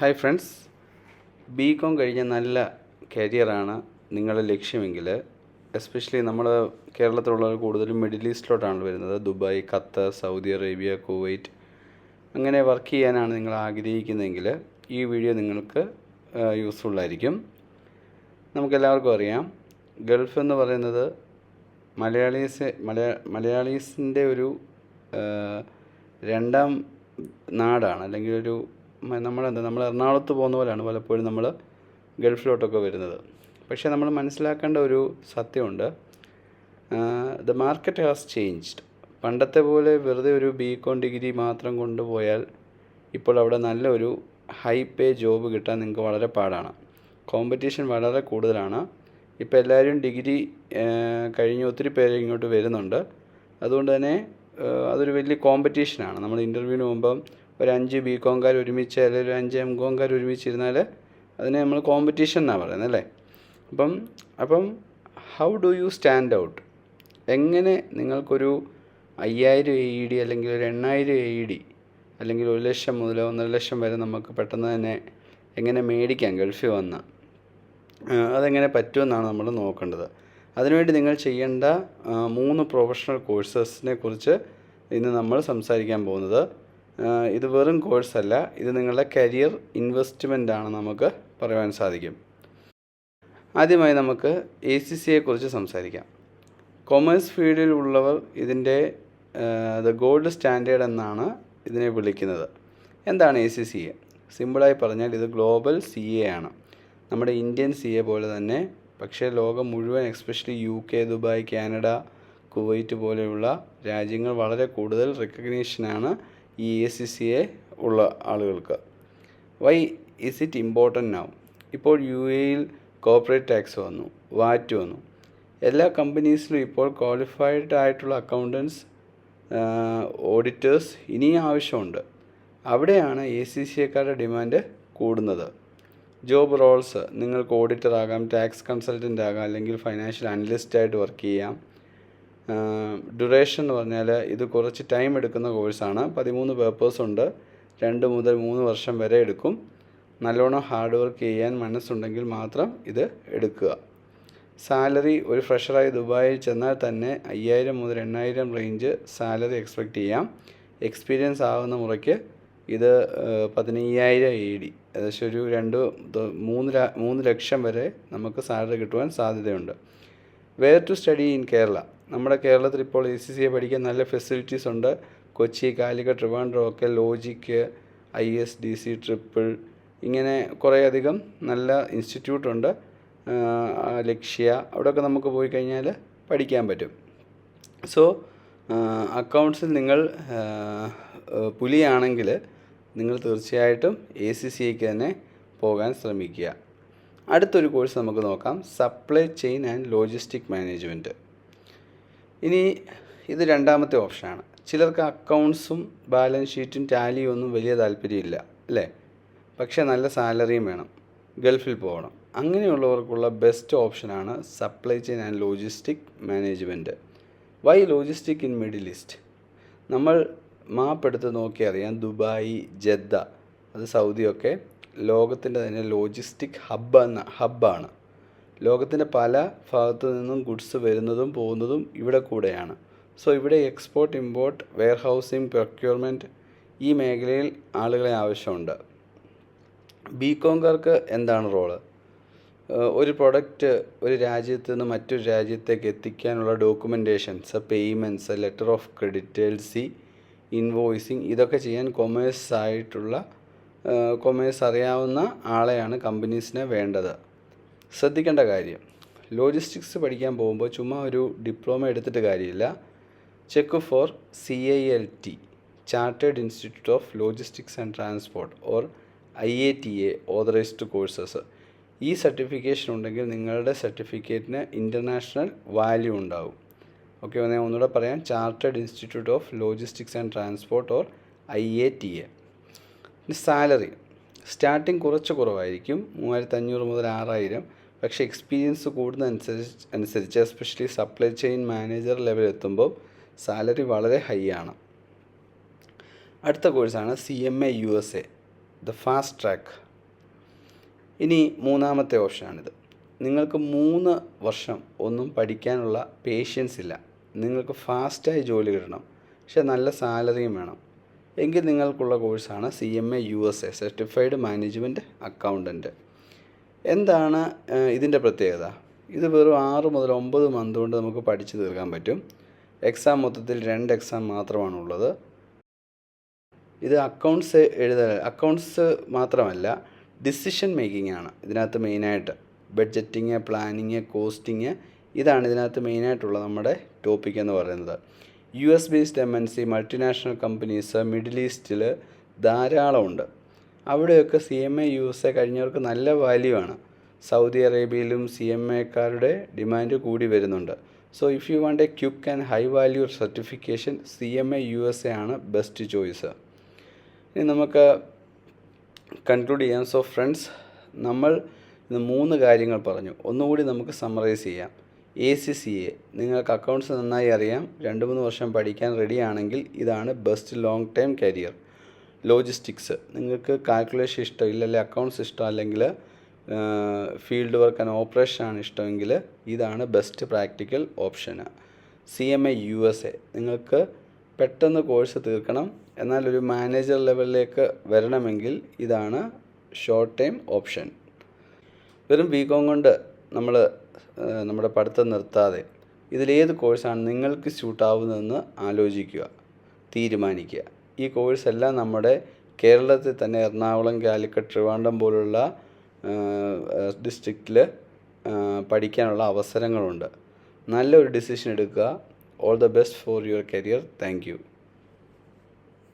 Hi friends B com കഴിഞ്ഞ നല്ല കരിയറാണ് നിങ്ങളുടെ ലക്ഷ്യമെങ്കിൽ എസ്പെഷ്യലി നമ്മൾ കേരളത്തിലുള്ളവർ കൂടുതലും മിഡിൽ ഈസ്റ്റിലോട്ടാണ് വരുന്നത്. Dubai Qatar Saudi Arabia Kuwait അങ്ങനെ വർക്ക് ചെയ്യാനാണ് നിങ്ങൾ ആഗ്രഹിക്കുന്നതെങ്കിൽ ഈ വീഡിയോ നിങ്ങൾക്ക് യൂസ്ഫുള്ളായിരിക്കും നമുക്കെല്ലാവർക്കും അറിയാം ഗൾഫ് എന്ന് പറയുന്നത് മലയാളീസ് മലയാ മലയാളീസിന്റെ ഒരു രണ്ടാം നാടാണ്. അല്ലെങ്കിൽ ഒരു നമ്മളെന്താ നമ്മൾ എറണാകുളത്ത് പോകുന്ന പോലെയാണ് പലപ്പോഴും നമ്മൾ ഗൾഫിലോട്ടൊക്കെ വരുന്നത്. പക്ഷേ നമ്മൾ മനസ്സിലാക്കേണ്ട ഒരു സത്യമുണ്ട്. ദ മാർക്കറ്റ് ഹാസ് ചേഞ്ച്ഡ് പണ്ടത്തെ പോലെ വെറുതെ ഒരു ബി കോം ഡിഗ്രി മാത്രം കൊണ്ടുപോയാൽ ഇപ്പോൾ അവിടെ നല്ലൊരു ഹൈ പേ ജോബ് കിട്ടാൻ നിങ്ങൾക്ക് വളരെ പാടാണ്. കോമ്പറ്റീഷൻ വളരെ കൂടുതലാണ്. ഇപ്പോൾ എല്ലാവരും ഡിഗ്രി കഴിഞ്ഞ് ഒത്തിരി പേര് ഇങ്ങോട്ട് വരുന്നുണ്ട്. അതുകൊണ്ട് തന്നെ അതൊരു വലിയ കോമ്പറ്റീഷനാണ് നമ്മൾ ഇന്റർവ്യൂവിന് മുമ്പം ഒരു അഞ്ച് ബി കോംകാർ ഒരുമിച്ച് അല്ലെങ്കിൽ ഒരു അഞ്ച് എം കോംകാർ ഒരുമിച്ചിരുന്നാൽ അതിനെ നമ്മൾ കോമ്പറ്റീഷൻ എന്നാണ് പറയുന്നത് അല്ലേ? അപ്പം അപ്പം how do you stand out എങ്ങനെ നിങ്ങൾക്കൊരു അയ്യായിരം എ ഇ ഡി അല്ലെങ്കിൽ ഒരു എണ്ണായിരം എ ഇ ഡി അല്ലെങ്കിൽ ഒരു ലക്ഷം മുതൽ ഒന്നര ലക്ഷം വരെ നമുക്ക് പെട്ടെന്ന് തന്നെ എങ്ങനെ മേടിക്കാം? ഗൾഫിൽ വന്ന്. അതെങ്ങനെ പറ്റുമെന്നാണ് നമ്മൾ നോക്കേണ്ടത്. അതിനുവേണ്ടി നിങ്ങൾ ചെയ്യേണ്ട മൂന്ന് പ്രൊഫഷണൽ കോഴ്സസിനെ കുറിച്ച് ഇന്ന് നമ്മൾ സംസാരിക്കാൻ പോകുന്നത് ഇത് വെറും കോഴ്സല്ല ഇത് നിങ്ങളുടെ കരിയർ ഇൻവെസ്റ്റ്മെന്റ് ആണ് നമുക്ക് പറയുവാൻ സാധിക്കും. ആദ്യമായി നമുക്ക് എ സി സിയെ കുറിച്ച് സംസാരിക്കാം. കൊമേഴ്സ് ഫീൽഡിൽ ഉള്ളവർ ഇതിന്റെ ദ ഗോൾഡ് സ്റ്റാൻഡേർഡ് എന്നാണ് ഇതിനെ വിളിക്കുന്നത്. എന്താണ് എ സി സി എ സിമ്പിളായി പറഞ്ഞാൽ ഇത് ഗ്ലോബൽ സി എ ആണ്. നമ്മുടെ ഇന്ത്യൻ സി എ പോലെ തന്നെ പക്ഷേ ലോകം മുഴുവൻ especially U K Dubai Canada Kuwait പോലെയുള്ള രാജ്യങ്ങൾ വളരെ കൂടുതൽ റെക്കഗ്നീഷനാണ് ഈ എസ് സി സി എ ഉള്ള ആളുകൾക്ക്. Why is it important now ഇപ്പോൾ യു എയിൽ കോർപ്പറേറ്റ് ടാക്സ് വന്നു വാറ്റ് വന്നു. എല്ലാ കമ്പനീസിലും ഇപ്പോൾ ക്വാളിഫൈഡ് ആയിട്ടുള്ള അക്കൗണ്ടൻസ് ഓഡിറ്റേഴ്സ് ഇനിയും ആവശ്യമുണ്ട്. അവിടെയാണ് എ സി സി എക്കാരുടെ ഡിമാൻഡ് കൂടുന്നത്. ജോബ് റോൾസ് നിങ്ങൾക്ക് ഓഡിറ്റർ ആകാം ടാക്സ് കൺസൾട്ടന്റ് ആകാം അല്ലെങ്കിൽ ഫൈനാൻഷ്യൽ അനലിസ്റ്റ് ആയിട്ട് വർക്ക് ചെയ്യാം. ഡ്യൂറേഷൻ എന്ന് പറഞ്ഞാൽ ഇത് കുറച്ച് ടൈം എടുക്കുന്ന കോഴ്സാണ് പതിമൂന്ന് പേപ്പേഴ്സ് ഉണ്ട്. രണ്ട് മുതൽ മൂന്ന് വർഷം വരെ എടുക്കും. നല്ലോണം ഹാർഡ് വർക്ക് ചെയ്യാൻ മനസ്സുണ്ടെങ്കിൽ മാത്രം ഇത് എടുക്കുക. സാലറി ഒരു ഫ്രഷറായി ദുബായിൽ ചെന്നാൽ തന്നെ അയ്യായിരം മുതൽ എണ്ണായിരം റേഞ്ച് സാലറി എക്സ്പെക്റ്റ് ചെയ്യാം. എക്സ്പീരിയൻസ് ആകുന്ന മുറയ്ക്ക് ഇത് പതിനയ്യായിരം എ ഡി ഏകദേശം ഒരു രണ്ട് മൂന്ന് മൂന്ന് ലക്ഷം വരെ നമുക്ക് സാലറി കിട്ടുവാൻ സാധ്യതയുണ്ട്. Where to study in Kerala നമ്മുടെ കേരളത്തിൽ ഇപ്പോൾ എ സി സി എ പഠിക്കാൻ നല്ല ഫെസിലിറ്റീസ് ഉണ്ട്. കൊച്ചി കാലിക്കറ്റ് ട്രിവാൻഡ്രം ഒക്കെ logic I S D C triple ഇങ്ങനെ കുറേയധികം നല്ല ഇൻസ്റ്റിറ്റ്യൂട്ടുണ്ട് ലക്ഷ്യ അവിടെയൊക്കെ നമുക്ക് പോയി കഴിഞ്ഞാൽ പഠിക്കാൻ പറ്റും. സോ അക്കൗണ്ട്സിൽ നിങ്ങൾ പുലിയാണെങ്കിൽ നിങ്ങൾ തീർച്ചയായിട്ടും എ സി സിക്ക് തന്നെ പോകാൻ ശ്രമിക്കുക. അടുത്തൊരു കോഴ്സ് നമുക്ക് നോക്കാം. Supply chain and logistic management ഇനി ഇത് രണ്ടാമത്തെ ഓപ്ഷനാണ്. ചിലർക്ക് അക്കൗണ്ട്സും ബാലൻസ് ഷീറ്റും ടാലിയും ഒന്നും വലിയ താല്പര്യമില്ല അല്ലേ? പക്ഷേ നല്ല സാലറിയും വേണം ഗൾഫിൽ പോകണം. അങ്ങനെയുള്ളവർക്കുള്ള ബെസ്റ്റ് ഓപ്ഷനാണ് supply chain and logistic management. Why logistic in middle east? നമ്മൾ മാപ്പ് എടുത്ത് നോക്കി അറിയാം ദുബായ് ജദ്ദ. അത് സൗദിയൊക്കെ ലോകത്തിന്റെ തന്നെ ലോജിസ്റ്റിക് ഹബ്ബ് എന്ന ഹബ്ബാണ്. ലോകത്തിന്റെ പല ഭാഗത്തു നിന്നും ഗുഡ്സ് വരുന്നതും പോകുന്നതും ഇവിടെ കൂടെയാണ്. സോ ഇവിടെ export import warehousing procurement ഈ മേഖലയിൽ ആളുകളെ ആവശ്യമുണ്ട്. ബി കോംകാർക്ക് എന്താണ് റോൾ ഒരു പ്രൊഡക്റ്റ് ഒരു രാജ്യത്ത് നിന്ന് മറ്റൊരു രാജ്യത്തേക്ക് എത്തിക്കാനുള്ള documentations payments letter of credit L C invoicing ഇതൊക്കെ ചെയ്യാൻ കൊമേഴ്സ് ആയിട്ടുള്ള കൊമേഴ്സ് അറിയാവുന്ന ആളെയാണ് കമ്പനീസിന് വേണ്ടത്. ശ്രദ്ധിക്കേണ്ട കാര്യം. ലോജിസ്റ്റിക്സ് പഠിക്കാൻ പോകുമ്പോൾ ചുമ്മാ ഒരു ഡിപ്ലോമ എടുത്തിട്ട് കാര്യമില്ല. Check for C I L T chartered institute of logistics and transport or I A T A authorised courses ഈ സർട്ടിഫിക്കേഷൻ ഉണ്ടെങ്കിൽ നിങ്ങളുടെ സർട്ടിഫിക്കറ്റിന് ഇന്റർനാഷണൽ വാല്യൂ ഉണ്ടാവും. ഓക്കെ ഞാൻ ഒന്നുകൂടെ പറയാം. Chartered institute of logistics and transport or I A T A. Salary starting കുറച്ച് കുറവായിരിക്കും. മൂവായിരത്തി അഞ്ഞൂറ് മുതൽ ആറായിരം. പക്ഷേ എക്സ്പീരിയൻസ് കൂടുന്നതനുസരിച്ച് അനുസരിച്ച് especially supply chain manager level എത്തുമ്പോൾ സാലറി വളരെ ഹൈ ആണ്. അടുത്ത കോഴ്സാണ് C M A U S A the fast track ഇനി മൂന്നാമത്തെ ഓപ്ഷനാണിത് നിങ്ങൾക്ക് മൂന്ന് വർഷം ഒന്നും പഠിക്കാനുള്ള പേഷ്യൻസ് ഇല്ല. നിങ്ങൾക്ക് ഫാസ്റ്റായി ജോലി കിട്ടണം. പക്ഷേ നല്ല സാലറിയും വേണം. എങ്കിൽ നിങ്ങൾക്കുള്ള കോഴ്സാണ് C M A U S A certified management accountant എന്താണ് ഇതിന്റെ പ്രത്യേകത? ഇത് വെറും ആറ് മുതൽ ഒമ്പത് മന്ത് കൊണ്ട് നമുക്ക് പഠിച്ചു തീർക്കാൻ പറ്റും. എക്സാം മൊത്തത്തിൽ രണ്ട് എക്സാം മാത്രമാണുള്ളത്. ഇത് അക്കൗണ്ട്സ് എഴുത അക്കൗണ്ട്സ് മാത്രമല്ല ഡിസിഷൻ മേക്കിംഗ് ആണ്. ഇതിനകത്ത് മെയിനായിട്ട് ബഡ്ജറ്റിങ് പ്ലാനിങ് കോസ്റ്റിങ് ഇതാണ് ഇതിനകത്ത് മെയിനായിട്ടുള്ള നമ്മുടെ ടോപ്പിക് എന്ന് പറയുന്നത്. U S based M N C multinational companies middle ഈസ്റ്റിൽ ധാരാളമുണ്ട്. അവിടെയൊക്കെ C M A U S A കഴിഞ്ഞവർക്ക് നല്ല വാല്യൂ ആണ്. സൗദി അറേബ്യയിലും സി എം എക്കാരുടെ ഡിമാൻഡ് കൂടി വരുന്നുണ്ട്. So if you want a quick and high value certification C M A U S A ആണ് ബെസ്റ്റ് ചോയ്സ് ഇനി നമുക്ക് കൺക്ലൂഡ് ചെയ്യാം. സോ ഫ്രണ്ട്സ് നമ്മൾ ഇന്ന് മൂന്ന് കാര്യങ്ങൾ പറഞ്ഞു. ഒന്നുകൂടി നമുക്ക് സമ്മറൈസ് ചെയ്യാം. എ സി സി എ നിങ്ങൾക്ക് അക്കൗണ്ട്സ് നന്നായി അറിയാം. രണ്ട് മൂന്ന് വർഷം പഠിക്കാൻ റെഡിയാണെങ്കിൽ ഇതാണ് best long time career logistics നിങ്ങൾക്ക് കാൽക്കുലേഷൻ ഇഷ്ടം അല്ലെങ്കിൽ അക്കൗണ്ട്സ് ഇഷ്ടം അല്ലെങ്കിൽ ഫീൽഡ് വർക്ക് ആൻഡ് ഓപ്പറേഷൻ ആണ് ഇഷ്ടമെങ്കിൽ ഇതാണ് best practical option C M A U S A നിങ്ങൾക്ക് പെട്ടെന്ന് കോഴ്സ് തീർക്കണം. എന്നാൽ ഒരു മാനേജർ ലെവലിലേക്ക് വരണമെങ്കിൽ ഇതാണ് ഷോർട്ട് ടൈം ഓപ്ഷൻ വെറും ബി കോം കൊണ്ട് നമ്മൾ നമ്മുടെ പഠിത്തം നിർത്താതെ ഇതിലേത് കോഴ്സാണ് നിങ്ങൾക്ക് സ്യൂട്ടാവുന്നതെന്ന് ആലോചിക്കുക തീരുമാനിക്കുക. ഈ കോഴ്സെല്ലാം നമ്മുടെ കേരളത്തിൽ തന്നെ എറണാകുളം കാലിക്കറ്റ് ട്രിവാൻഡ്രം പോലുള്ള ഡിസ്ട്രിക്റ്റിൽ പഠിക്കാനുള്ള അവസരങ്ങളുണ്ട്. നല്ലൊരു ഡിസിഷൻ എടുക്കുക. All the best for your career thank